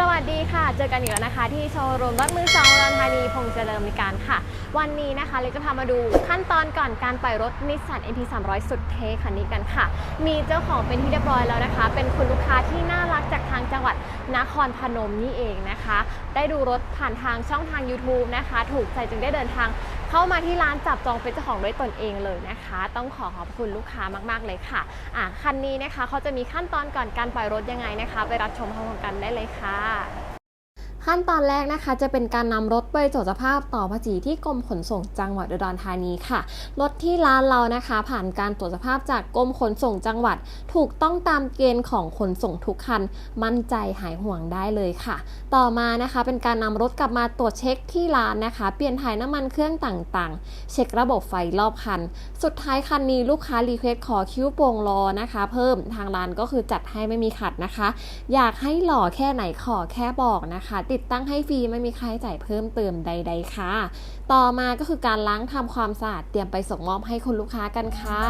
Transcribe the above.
สวัสดีค่ะ เจอกันอีกแล้วนะคะ ที่โชว์รูมรถมือสองอุดรธานีพงษ์เจริญบริการค่ะ วันนี้นะคะเลยจะพามาดูขั้นตอนก่อนการปล่อยรถนิสสัน NP 300 สุดเท่คันนี้กันค่ะ มีเจ้าของเป็นที่เรียบร้อยแล้วนะคะ เป็นคุณลูกค้าที่น่ารักจากทางจังหวัดนครพนมนี่เองนะคะ ได้ดูรถผ่านทางช่องทาง YouTube นะคะ ถูกใจจึงได้เดินทาง เข้ามาที่ร้านจับจองเป็นเจ้าของด้วยตนเองเลยนะคะ ต้องขอขอบคุณลูกค้ามากๆเลยค่ะอะคันนี้นะคะเขาจะมีขั้นตอนก่อนการปล่อยรถยังไงนะคะ ไปรับชมพร้อมกันได้เลยค่ะ ขั้นตอนแรกนะคะ จะเป็นการนำรถไปตรวจสภาพต่อภาษีที่กรมขนส่งจังหวัดอุดรธานีค่ะ รถที่ร้านเรานะคะ ผ่านการตรวจสภาพจากกรมขนส่งจังหวัด ถูกต้องตามเกณฑ์ของขนส่งทุกคัน มั่นใจหายห่วงได้เลยค่ะ ต่อมานะคะเป็นการนำรถกลับมาตรวจเช็คที่ร้านนะคะ เปลี่ยนถ่ายน้ำมันเครื่องต่างๆ เช็คระบบไฟรอบคัน สุดท้ายคันนี้ลูกค้ารีเควสขอคิ้วโปร่งล้อนะคะ เพิ่มทางร้านก็คือจัดให้ไม่มีขัดนะคะ อยากให้หล่อแค่ไหนขอแค่บอกนะคะติดตั้งให้ฟรีไม่มีค่าใช้จ่ายเพิ่มเติมใด ๆ ค่ะ ต่อมาก็คือการล้างทำความสะอาดเตรียมไปส่งมอบให้คุณลูกค้ากันค่ะ